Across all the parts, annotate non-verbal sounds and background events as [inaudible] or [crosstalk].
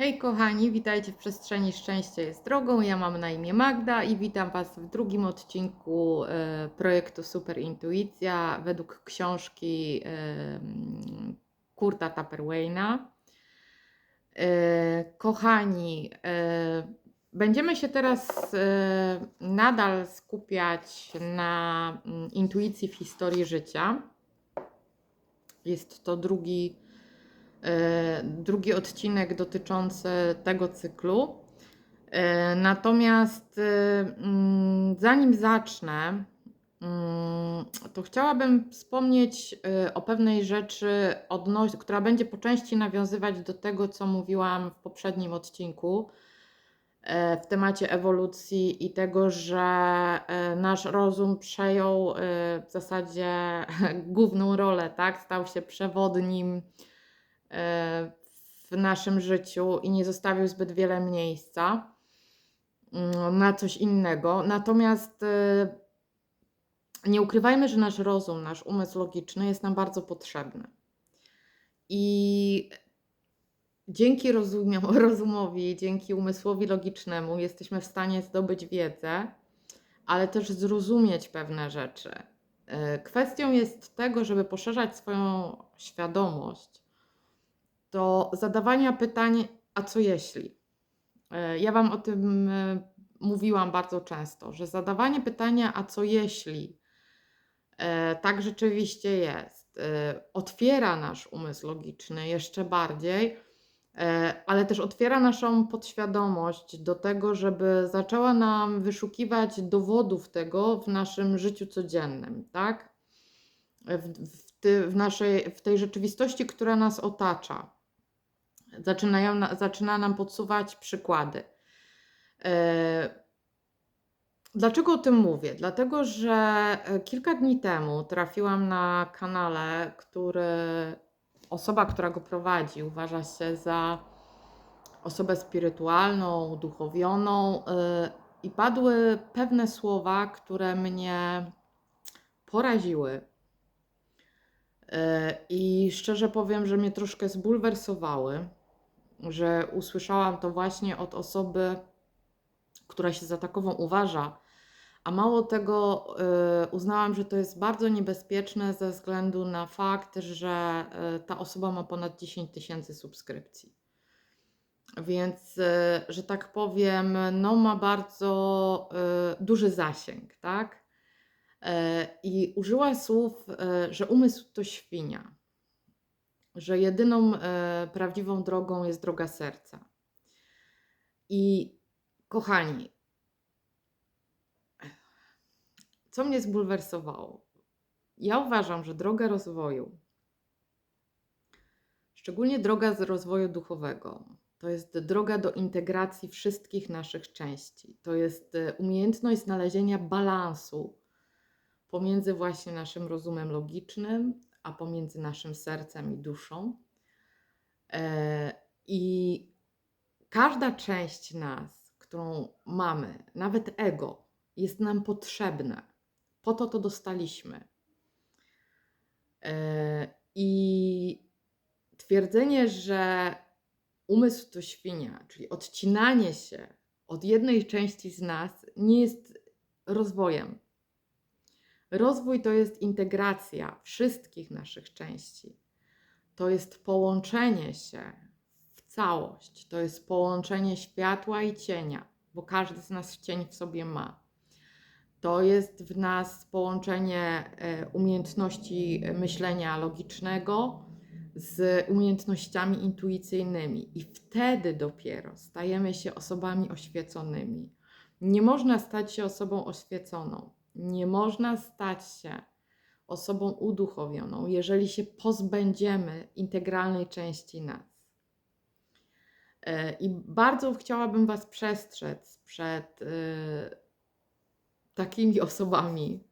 Hej kochani, witajcie w przestrzeni Szczęście jest drogą. Ja mam na imię Magda i witam Was w drugim odcinku e, projektu Super Intuicja według książki e, Kurta Tupperwaina. E, kochani, będziemy się teraz nadal skupiać na mm, intuicji w historii życia. Jest to drugi drugi odcinek dotyczący tego cyklu. E, Natomiast e, mm, zanim zacznę, mm, to chciałabym wspomnieć o pewnej rzeczy, która będzie po części nawiązywać do tego, co mówiłam w poprzednim odcinku w temacie ewolucji i tego, że nasz rozum przejął w zasadzie [laughs] główną rolę, tak? Stał się przewodnim w naszym życiu i nie zostawił zbyt wiele miejsca mm, na coś innego. Natomiast e, nie ukrywajmy, że nasz rozum, nasz umysł logiczny jest nam bardzo potrzebny. I dzięki [laughs] rozumowi, dzięki umysłowi logicznemu jesteśmy w stanie zdobyć wiedzę, ale też zrozumieć pewne rzeczy. E, Kwestią jest tego, żeby poszerzać swoją świadomość, do zadawania pytań, a co jeśli? E, Ja Wam o tym e, mówiłam bardzo często, że zadawanie pytania, a co jeśli, e, tak rzeczywiście jest. Otwiera nasz umysł logiczny jeszcze bardziej, ale też otwiera naszą podświadomość do tego, żeby zaczęła nam wyszukiwać dowodów tego w naszym życiu codziennym, tak? W, w, ty, w, naszej, w tej rzeczywistości, która nas otacza. Zaczynają, na, zaczyna nam podsuwać przykłady. E, Dlaczego o tym mówię? Dlatego, że e, kilka dni temu trafiłam na kanale, który osoba, która go prowadzi, uważa się za osobę spirytualną, duchowioną, e, i padły pewne słowa, które mnie poraziły. I szczerze powiem, że mnie troszkę zbulwersowały, że usłyszałam to właśnie od osoby, która się za takową uważa. A mało tego, y, uznałam, że to jest bardzo niebezpieczne ze względu na fakt, że y, ta osoba ma ponad 10 tysięcy subskrypcji. Więc, y, że tak powiem, no ma bardzo duży zasięg, tak? I użyła słów, że umysł to świnia, że jedyną e, prawdziwą drogą jest droga serca. I kochani, co mnie zbulwersowało? Ja uważam, że droga rozwoju, szczególnie droga z rozwoju duchowego, to jest droga do integracji wszystkich naszych części. To jest e, umiejętność znalezienia balansu pomiędzy właśnie naszym rozumem logicznym, a pomiędzy naszym sercem i duszą. E, I każda część nas, którą mamy, nawet ego, jest nam potrzebne. Po to to dostaliśmy. E, I twierdzenie, że umysł to świnia, czyli odcinanie się od jednej części z nas, nie jest rozwojem. Rozwój to jest integracja wszystkich naszych części. To jest połączenie się w całość. To jest połączenie światła i cienia, bo każdy z nas cień w sobie ma. To jest w nas połączenie e, umiejętności myślenia logicznego z umiejętnościami intuicyjnymi, i wtedy dopiero stajemy się osobami oświeconymi. Nie można stać się osobą oświeconą, nie można stać się osobą uduchowioną, jeżeli się pozbędziemy integralnej części nas. E, I bardzo chciałabym Was przestrzec przed e, takimi [laughs] osobami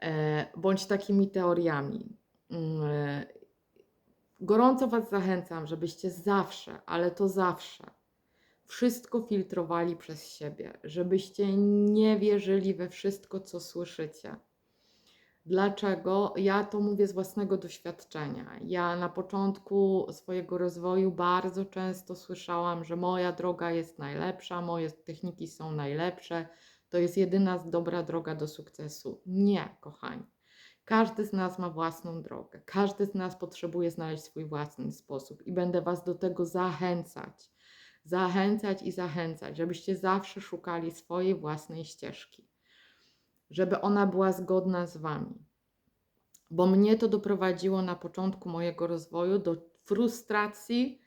e, bądź takimi teoriami. Mm, Gorąco Was zachęcam, żebyście zawsze, ale to zawsze, wszystko filtrowali przez siebie, żebyście nie wierzyli we wszystko, co słyszycie. Dlaczego? Ja to mówię z własnego doświadczenia. Ja na początku swojego rozwoju bardzo często słyszałam, że moja droga jest najlepsza, moje techniki są najlepsze, to jest jedyna dobra droga do sukcesu. Nie, kochani. Każdy z nas ma własną drogę. Każdy z nas potrzebuje znaleźć swój własny sposób i będę Was do tego zachęcać. Zachęcać i zachęcać, żebyście zawsze szukali swojej własnej ścieżki, żeby ona była zgodna z Wami. Bo mnie to doprowadziło na początku mojego rozwoju do frustracji,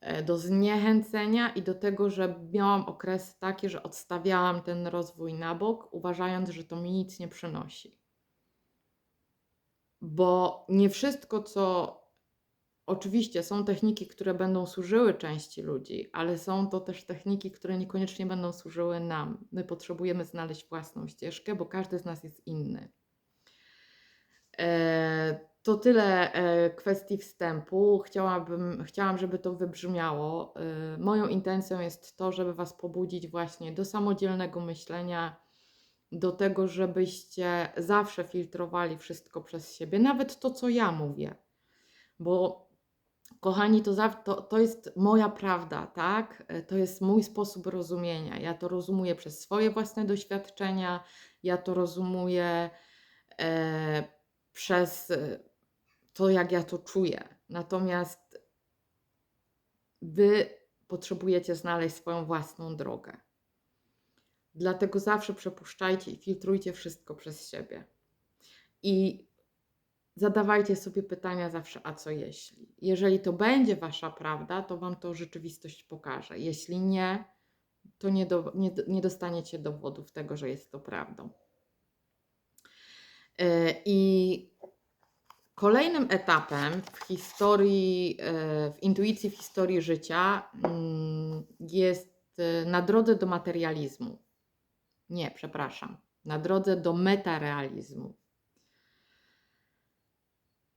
e, do zniechęcenia i do tego, że miałam okresy takie, że odstawiałam ten rozwój na bok, uważając, że to mi nic nie przynosi bo nie wszystko, co oczywiście są techniki, które będą służyły części ludzi, ale są to też techniki, które niekoniecznie będą służyły nam. My potrzebujemy znaleźć własną ścieżkę, bo każdy z nas jest inny. E, to tyle e, kwestii wstępu. Chciałabym, chciałam, żeby to wybrzmiało. E, moją intencją jest to, żeby Was pobudzić właśnie do samodzielnego myślenia do tego, żebyście zawsze filtrowali wszystko przez siebie, nawet to, co ja mówię. Bo kochani, to, to, to jest moja prawda, tak? To jest mój sposób rozumienia. Ja to rozumuję przez swoje własne doświadczenia, ja to rozumuję e, przez to, jak ja to czuję. Natomiast wy potrzebujecie znaleźć swoją własną drogę. Dlatego zawsze przepuszczajcie i filtrujcie wszystko przez siebie. I zadawajcie sobie pytania zawsze, a co jeśli? Jeżeli to będzie wasza prawda, to wam to rzeczywistość pokaże. Jeśli nie, to nie, do, nie, nie dostaniecie dowodów tego, że jest to prawdą. E, I kolejnym etapem w historii, e, w intuicji, w historii życia mm, jest e, na drodze do materializmu. Nie, przepraszam. Na drodze do metarealizmu.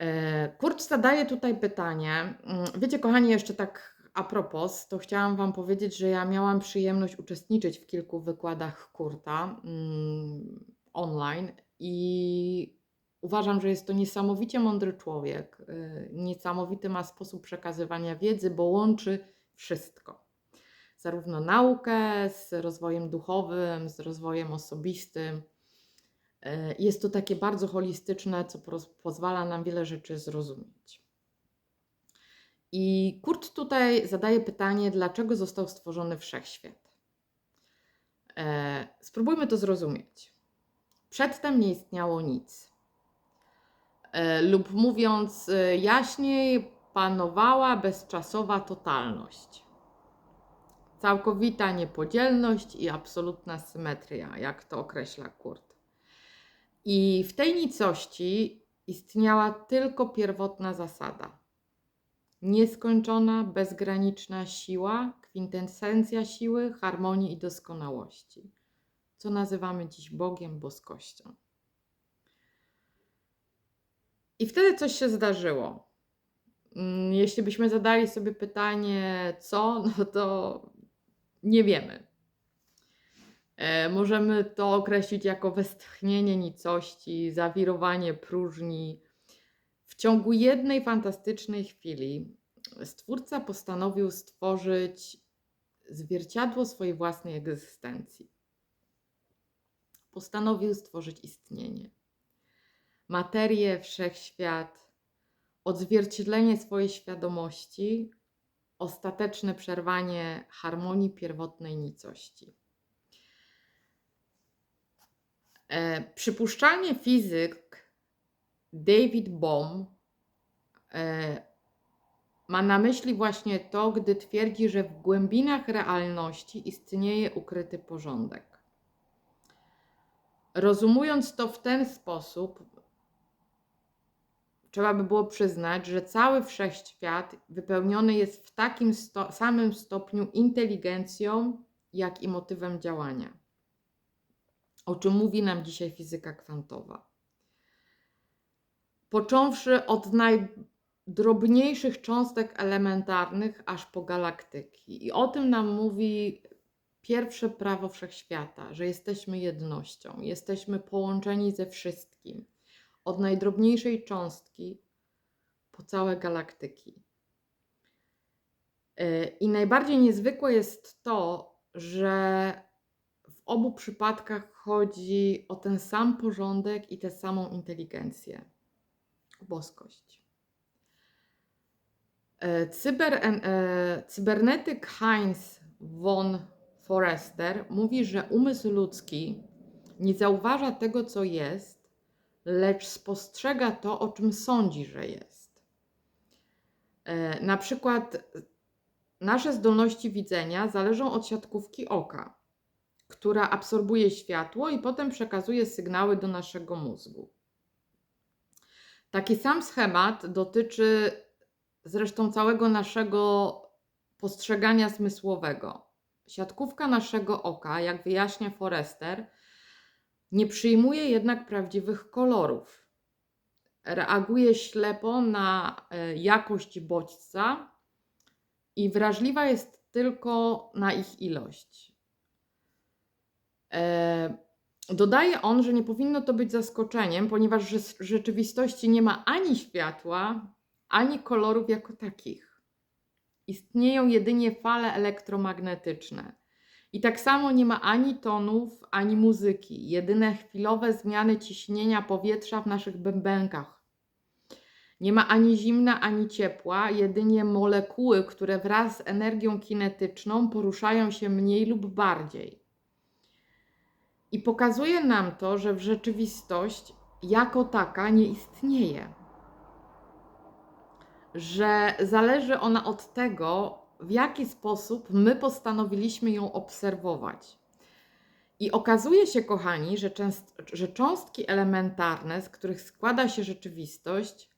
E, Kurt zadaje tutaj pytanie. Mm, wiecie, kochani, jeszcze tak a propos, to chciałam Wam powiedzieć, że ja miałam przyjemność uczestniczyć w kilku wykładach Kurta mm, online i uważam, że jest to niesamowicie mądry człowiek. Y, niesamowity ma sposób przekazywania wiedzy, bo łączy wszystko zarówno naukę z rozwojem duchowym, z rozwojem osobistym. E, jest to takie bardzo holistyczne, co pozwala nam wiele rzeczy zrozumieć. I Kurt tutaj zadaje pytanie, dlaczego został stworzony wszechświat. E, spróbujmy to zrozumieć. Przedtem nie istniało nic. E, lub mówiąc jaśniej, panowała bezczasowa totalność. Całkowita niepodzielność i absolutna symetria, jak to określa Kurt. I w tej nicości istniała tylko pierwotna zasada. Nieskończona, bezgraniczna siła, kwintesencja siły, harmonii i doskonałości, co nazywamy dziś Bogiem, boskością. I wtedy coś się zdarzyło. Mm, jeśli byśmy zadali sobie pytanie, co, no to nie wiemy. E, możemy to określić jako westchnienie nicości, zawirowanie próżni. W ciągu jednej fantastycznej chwili Stwórca postanowił stworzyć zwierciadło swojej własnej egzystencji. Postanowił stworzyć istnienie. Materię, wszechświat, odzwierciedlenie swojej świadomości ostateczne przerwanie harmonii pierwotnej nicości. E, przypuszczalnie fizyk David Bohm e, ma na myśli właśnie to, gdy twierdzi, że w głębinach realności istnieje ukryty porządek. Rozumując to w ten sposób, trzeba by było przyznać, że cały wszechświat wypełniony jest w takim sto samym stopniu inteligencją, jak i motywem działania. O czym mówi nam dzisiaj fizyka kwantowa. Począwszy od najdrobniejszych cząstek elementarnych, aż po galaktyki. I o tym nam mówi pierwsze prawo wszechświata, że jesteśmy jednością, jesteśmy połączeni ze wszystkim od najdrobniejszej cząstki po całe galaktyki. E, I najbardziej niezwykłe jest to, że obu przypadkach chodzi o ten sam porządek i tę samą inteligencję, boskość. E, Cyber, e, cybernetyk Heinz von Forester mówi, że umysł ludzki nie zauważa tego, co jest, lecz spostrzega to, o czym sądzi, że jest. E, Na przykład nasze zdolności widzenia zależą od siatkówki oka, która absorbuje światło i potem przekazuje sygnały do naszego mózgu. Taki sam schemat dotyczy zresztą całego naszego postrzegania zmysłowego. Siatkówka naszego oka, jak wyjaśnia Forester, nie przyjmuje jednak prawdziwych kolorów. Reaguje ślepo na e, jakość bodźca i wrażliwa jest tylko na ich ilość. E, Dodaje on, że nie powinno to być zaskoczeniem, ponieważ w rzeczywistości nie ma ani światła, ani kolorów jako takich. Istnieją jedynie fale elektromagnetyczne. I tak samo nie ma ani tonów, ani muzyki. Jedyne chwilowe zmiany ciśnienia powietrza w naszych bębenkach. Nie ma ani zimna, ani ciepła, jedynie molekuły, które wraz z energią kinetyczną poruszają się mniej lub bardziej. I pokazuje nam to, że w rzeczywistość jako taka nie istnieje. Że zależy ona od tego, w jaki sposób my postanowiliśmy ją obserwować. I okazuje się, kochani, że, częst, że cząstki elementarne, z których składa się rzeczywistość,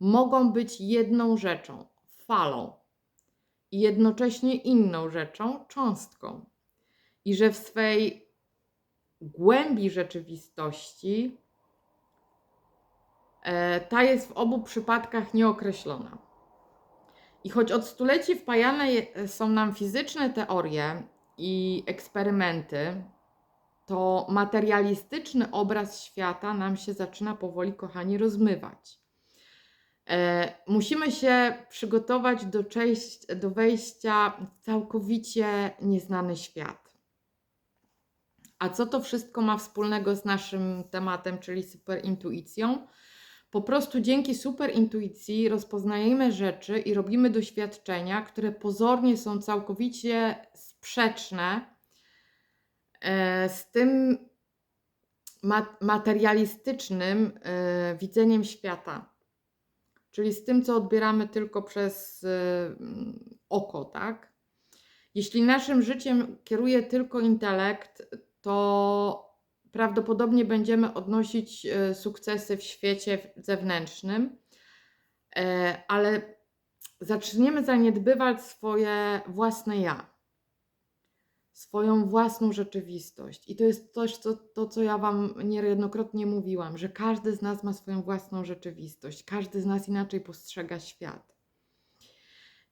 mogą być jedną rzeczą, falą, i jednocześnie inną rzeczą, cząstką. I że w swej głębi rzeczywistości e, ta jest w obu przypadkach nieokreślona. I choć od stuleci wpajane są nam fizyczne teorie i eksperymenty, to materialistyczny obraz świata nam się zaczyna powoli, kochani, rozmywać. E, musimy się przygotować do, część, do wejścia w całkowicie nieznany świat. A co to wszystko ma wspólnego z naszym tematem, czyli superintuicją? Po prostu dzięki superintuicji rozpoznajemy rzeczy i robimy doświadczenia, które pozornie są całkowicie sprzeczne e, z tym ma- materialistycznym e, widzeniem świata. Czyli z tym, co odbieramy tylko przez e, oko, tak? Jeśli naszym życiem kieruje tylko intelekt, to prawdopodobnie będziemy odnosić e, sukcesy w świecie zewnętrznym, e, ale zaczniemy zaniedbywać swoje własne ja, swoją własną rzeczywistość. I to jest też to, to, co ja Wam niejednokrotnie mówiłam, że każdy z nas ma swoją własną rzeczywistość, każdy z nas inaczej postrzega świat.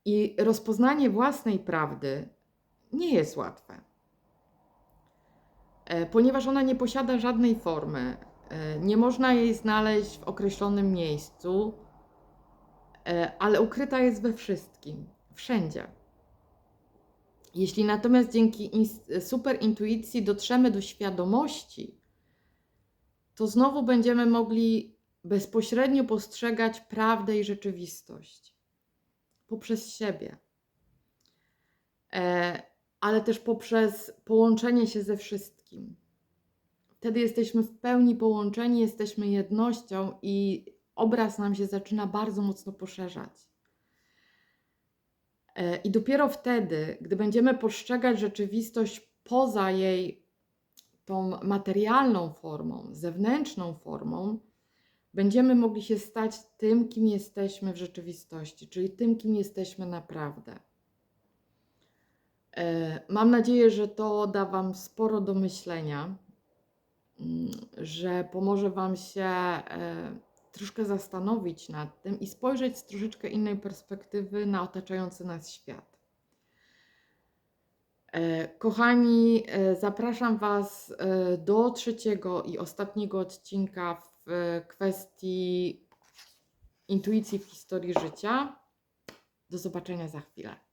I rozpoznanie własnej prawdy nie jest łatwe ponieważ ona nie posiada żadnej formy. e, Nie można jej znaleźć w określonym miejscu, e, ale ukryta jest we wszystkim, wszędzie. Jeśli natomiast dzięki superintuicji dotrzemy do świadomości, to znowu będziemy mogli bezpośrednio postrzegać prawdę i rzeczywistość poprzez siebie. E, ale też poprzez połączenie się ze wszystkim. Wtedy jesteśmy w pełni połączeni, jesteśmy jednością i obraz nam się zaczyna bardzo mocno poszerzać. E, I dopiero wtedy, gdy będziemy postrzegać rzeczywistość poza jej tą materialną formą, zewnętrzną formą, będziemy mogli się stać tym, kim jesteśmy w rzeczywistości, czyli tym, kim jesteśmy naprawdę. E, Mam nadzieję, że to da Wam sporo do myślenia, mm, że pomoże Wam się e, troszkę zastanowić nad tym i spojrzeć z troszeczkę innej perspektywy na otaczający nas świat. E, Kochani, zapraszam Was do trzeciego i ostatniego odcinka w kwestii intuicji w historii życia. Do zobaczenia za chwilę.